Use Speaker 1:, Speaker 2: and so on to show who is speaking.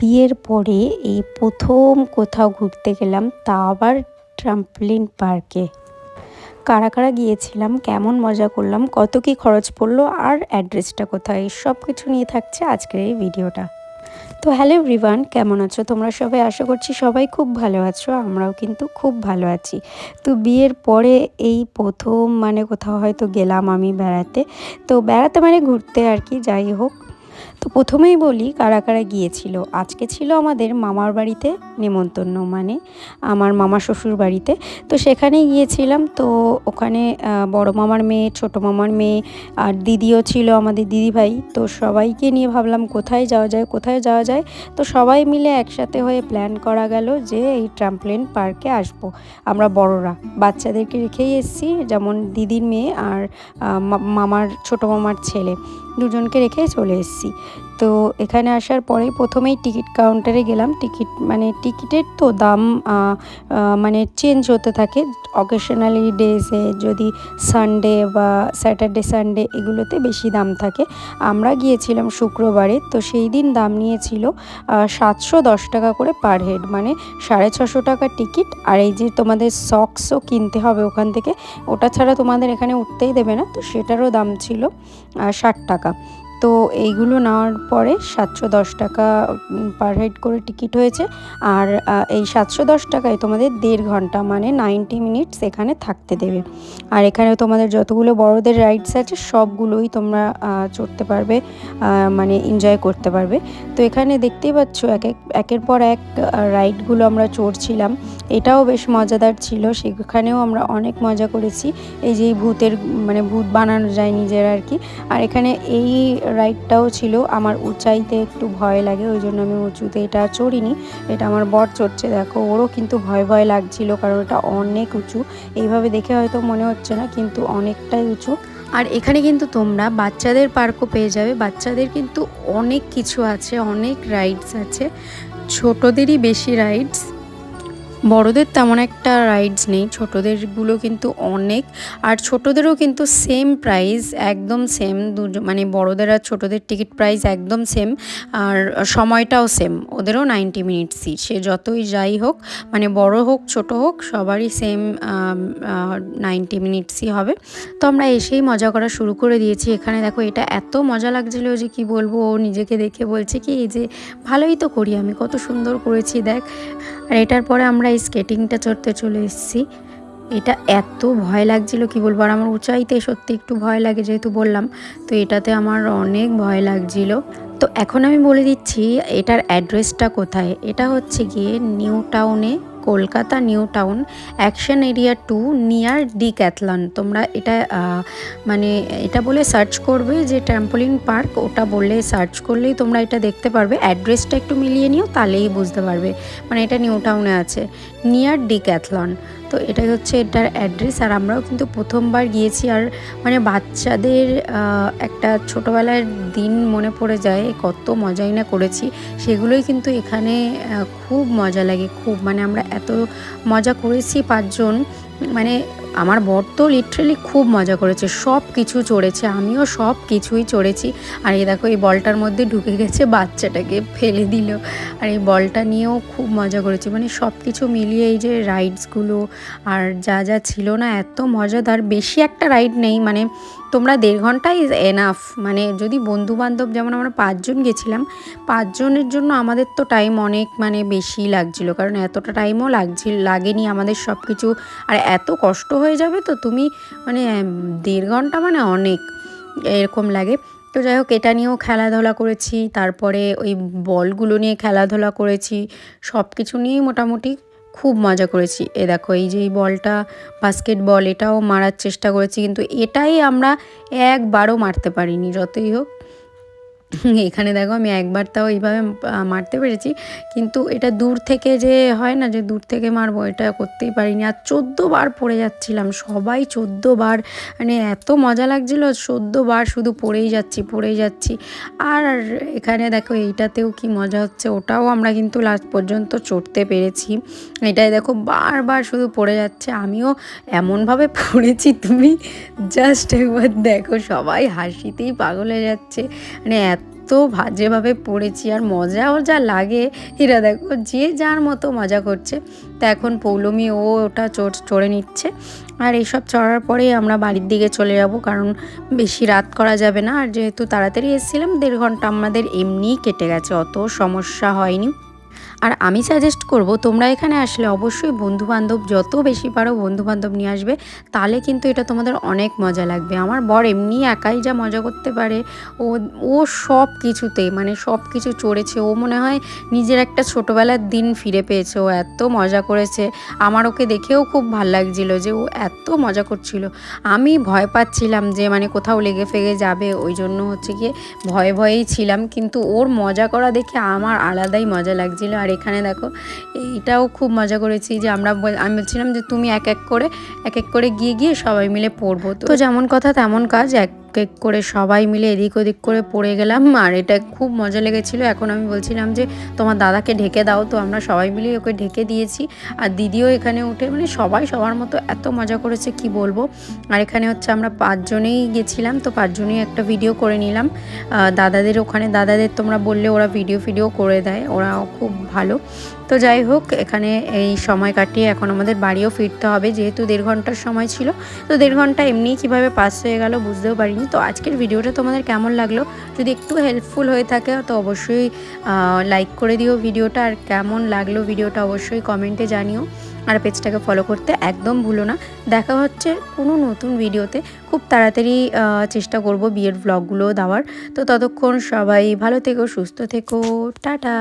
Speaker 1: বিয়ের পরে এই প্রথম কোথাও ঘুরতে গেলাম তা আবার ট্রাম্পলিন পার্কে। কারা কারা গিয়েছিলাম, কেমন মজা করলাম, কত কি খরচ পড়ল, আর অ্যাড্রেসটা কোথায় সব কিছু নিয়ে থাকছে আজকের এই ভিডিওটা। তো হ্যালো রিভান কেমন আছো? তোমরা সবাই আশা করছি সবাই খুব ভালো আছো, আমরাও কিন্তু খুব ভালো আছি। তো বিয়ের পরে এই প্রথম মানে কোথাও হয়তো গেলাম আমি বেড়াতে। তো বেড়াতে মানে ঘুরতে আর কি, যাই হোক। তো প্রথমেই বলি কারা কারা গিয়েছিল। আজকে ছিল আমাদের মামার বাড়িতে নেমন্তন্ন মানে আমার মামা শ্বশুর বাড়িতে। তো সেখানে গিয়েছিলাম। তো ওখানে বড় মামার মেয়ে, ছোট মামার মেয়ে আর দিদিও ছিল আমাদের দিদি ভাই তো সবাইকে নিয়ে ভাবলাম কোথায় যাওয়া যায়, কোথায় যাওয়া যায়। তো সবাই মিলে একসাথে হয়ে প্ল্যান করা গেল যে এই ট্রাম্পলেন পার্কে আসব। আমরা বড়রা, বাচ্চাদেরকে রেখেই এসেছি, যেমন দিদির মেয়ে আর মামার, ছোট মামার ছেলে। দুজনকে রেখে চলে এসেছি। তো এখানে আসার পরেই প্রথমেই টিকিট কাউন্টারে গেলাম। টিকিট মানে টিকিটের তো দাম মানে চেঞ্জ হতে থাকে। অকেশনালি ডেজে যদি সানডে বা স্যাটারডে, সানডে এগুলোতে বেশি দাম থাকে। আমরা গিয়েছিলাম শুক্রবারে, তো সেই দিন দাম নিয়েছিল সাতশো দশ টাকা করে পার হেড। মানে সাড়ে ছশো টাকা টিকিট, আর এই যে তোমাদের সক্সও কিনতে হবে ওখান থেকে, ওটা ছাড়া তোমাদের এখানে উঠতেই দেবে না, তো সেটারও দাম ছিল ষাট টাকা। তো এইগুলো নেওয়ার পরে সাতশো দশ টাকা পার হেড করে টিকিট হয়েছে। আর এই সাতশো দশ টাকায় তোমাদের দেড় ঘণ্টা মানে নাইনটি মিনিটস এখানে থাকতে দেবে। আর এখানে তোমাদের যতগুলো বড়দের রাইডস আছে, সবগুলোই তোমরা চড়তে পারবে মানে এনজয় করতে পারবে। তো এখানে দেখতেই পাচ্ছ এক এক, একের পর এক রাইডগুলো আমরা চড়ছিলাম। এটাও বেশ মজাদার ছিল, সেখানেও আমরা অনেক মজা করেছি। এই যে ভূতের মানে ভূত বানানো যায় নিজের আর কি। আর এখানে এই রাইডটাও ছিল। আমার উঁচাইতে একটু ভয় লাগে, ওই জন্য আমি উঁচুতে এটা চড়িনি। এটা আমার বর চড়ছে, দেখো, ওরও কিন্তু ভয় ভয় লাগছিল, কারণ এটা অনেক উঁচু। এইভাবে দেখে হয়তো মনে হচ্ছে না, কিন্তু অনেকটাই উঁচু। আর এখানে কিন্তু তোমরা বাচ্চাদের পার্কও পেয়ে যাবে। বাচ্চাদের কিন্তু অনেক কিছু আছে, অনেক রাইডস আছে। ছোটদেরই বেশি রাইডস বড়দের তেমন একটা রাইডস নেই, ছোটোদেরগুলো কিন্তু অনেক, আর ছোটোদেরও কিন্তু সেম প্রাইস একদম সেম দুজন মানে বড়দের আর ছোটোদের টিকিট প্রাইস একদম সেম আর সময়টাও সেম ওদেরও নাইনটি মিনিটসই সে যতই যাই হোক মানে বড় হোক, ছোট হোক, সবারই সেম নাইনটি মিনিটসই হবে। তো আমরা এসেই মজা করা শুরু করে দিয়েছি, এখানে দেখো এটা এত মজা লাগছিল যে কি বলব, ও নিজেকে দেখে বলছে কি, এই যে ভালোই তো করি আমি, কত সুন্দর করেছি, দেখ। আর এটার পরে আমরা স্কেটিংটা চড়তে চলে এসেছি। এটা এত ভয় লাগছিল, কি বলব? আর আমার উঁচাইতে সত্যি একটু ভয় লাগে, যেহেতু বললাম। তো এটাতে আমার অনেক ভয় লাগছিল। তো এখন আমি বলে দিচ্ছি, এটার অ্যাড্রেসটা কোথায়? এটা হচ্ছে গিয়ে নিউ টাউনে Kolkata, new town, action area two, near Decathlon. তোমরা এটা মানে এটা বলে সার্চ করবে যে ট্যাম্পোলিন পার্ক, ওটা বললে সার্চ করলেই তোমরা এটা দেখতে পারবে। অ্যাড্রেসটা একটু মিলিয়ে নিও, তাহলেই বুঝতে পারবে। মানে এটা নিউ টাউনে আছে। Near Decathlon. তো এটাই হচ্ছে এটার অ্যাড্রেস আর আমরাও কিন্তু প্রথমবার গিয়েছি। আর মানে বাচ্চাদের একটা ছোটোবেলার দিন মনে পড়ে যায়, কত মজাই না করেছি। সেগুলোই কিন্তু এখানে খুব মজা লাগে, খুব। মানে আমরা এত মজা করেছি পাঁচজন। মানে আমার বর তো লিটারেলি খুব মজা করেছে, সব কিছু চড়েছে, আমিও সব কিছুই চড়েছি। আর এই দেখো, এই বলটার মধ্যে ঢুকে গেছে, বাচ্চাটাকে ফেলে দিল। আর এই বলটা নিয়েও খুব মজা করেছি। মানে সব কিছু মিলিয়ে এই যে রাইডসগুলো আর যা যা ছিল না, এত মজাদার। বেশি একটা রাইড নেই মানে তোমরা দেড় ঘণ্টা ইজ এনাফ মানে যদি বন্ধু বান্ধব যেমন আমরা পাঁচজন গেছিলাম, পাঁচজনের জন্য আমাদের তো টাইম অনেক মানে বেশি লাগছিল, কারণ এতটা টাইমও লাগছিল, লাগেনি আমাদের সব কিছু আর এত কষ্ট হয়ে যাবে তো তুমি মানে দেড় ঘণ্টা মানে অনেক, এরকম লাগে। তো যাই হোক, এটা নিয়েও খেলাধুলা করেছি, তারপরে ওই বলগুলো নিয়ে খেলাধুলা করেছি সব কিছু নিয়েই মোটামুটি খুব মজা করেছি। এ দেখো, এই যে এই বলটা বাস্কেট বল এটাও মারার চেষ্টা করেছি, কিন্তু এটাই আমরা একবারও মারতে পারিনি, যতই হোক। এখানে দেখো আমি একবার তাও এইভাবে মারতে পেরেছি। কিন্তু এটা দূর থেকে যে হয় না যে দূর থেকে মারবো, এটা করতেই পারিনি। আর চোদ্দ বার পড়ে যাচ্ছিলাম, সবাই চোদ্দ বার মানে এত মজা লাগছিল, চোদ্দ বার শুধু পড়েই যাচ্ছি পড়েই যাচ্ছি। আর এখানে দেখো এইটাতেও কি মজা হচ্ছে, ওটাও আমরা কিন্তু লাস্ট পর্যন্ত চড়তে পেরেছি। এটাই দেখো বারবার শুধু পড়ে যাচ্ছে, আমিও এমনভাবে পড়েছি, তুমি জাস্ট একবার দেখো, সবাই হাসিতেই পাগল হয়ে যাচ্ছে। মানে এত যেভাবে পড়েছি আর মজা মজাও যা লাগে এরা দেখো, যে যার মতো মজা করছে। তা এখন পৌলমি ও ওটা চোর চড়ে নিচ্ছে। আর এইসব চড়ার পরেই আমরা বাড়ির দিকে চলে যাব, কারণ বেশি রাত করা যাবে না। আর যেহেতু তাড়াতাড়ি এসেছিলাম, দেড় ঘণ্টা আমাদের এমনিই কেটে গেছে, অত সমস্যা হয়নি। আর আমি সাজেস্ট করব, তোমরা এখানে আসলে অবশ্যই বন্ধুবান্ধব যত বেশি পারো বন্ধুবান্ধব নিয়ে আসবে, তাহলে কিন্তু এটা তোমাদের অনেক মজা লাগবে। আমার বর এমনি একাই যা মজা করতে পারে, ও ও সব কিছুতে মানে সব কিছু চড়েছে, ও মনে হয় নিজের একটা ছোটোবেলার দিন ফিরে পেয়েছে, ও এত মজা করেছে। আমার ওকে দেখেও খুব ভালো লাগছিল যে ও এত মজা করছিল। আমি ভয় পাচ্ছিলাম যে মানে কোথাও লেগে ফেগে যাবে, ওই জন্য হচ্ছে গিয়ে ভয়ে ভয়েই ছিলাম, কিন্তু ওর মজা করা দেখে আমার আলাদাই মজা লাগছিল। আর এখানে দেখো, এইটাও খুব মজা করেছি যে আমরা আমি বলছিলাম যে তুমি এক এক করে, এক এক করে গিয়ে গিয়ে সবাই মিলে পড়ব। তো যেমন কথা তেমন কাজ, এক এক করে সবাই মিলে এদিক ওদিক করে পড়ে গেলাম। আর এটা খুব মজা লেগেছিল। এখন আমি বলছিলাম যে, তোমার দাদাকে ঢেকে দাও তো, আমরা সবাই মিলে ওকে ঢেকে দিয়েছি। আর দিদিও এখানে উঠে মানে সবাই সবার মতো এত মজা করেছে, কি বলব? আর এখানে হচ্ছে আমরা পাঁচজনেই গেছিলাম, তো পাঁচজনেই একটা ভিডিও করে নিলাম। দাদাদের ওখানে, দাদাদের তোমরা বললে ওরা ভিডিও ফিডিও করে দেয়, ওরাও খুব ভালো। তো যাই হোক, এখানে এই সময় কাটিয়ে এখন আমাদের বাড়িও ফিরতে হবে। যেহেতু দেড় ঘণ্টার সময় ছিল, তো দেড় ঘণ্টা এমনি কীভাবে পাস হয়ে গেল বুঝতেও পারিনি। তো আজকের ভিডিওটা তোমাদের কেমন লাগল? যদি একটু হেল্পফুল হয়ে থাকে, তো অবশ্যই লাইক করে দিও ভিডিওটা। আর কেমন লাগল ভিডিওটা অবশ্যই কমেন্টে জানিও। আর পেজটাকে ফলো করতে একদম ভুলো না। দেখা হচ্ছে কোনো নতুন ভিডিওতে। খুব তাড়াতাড়ি চেষ্টা করব বিয়ের ব্লগগুলো দেওয়ার। তো ততক্ষণ সবাই ভালো থেকো, সুস্থ থেকো। টাটা!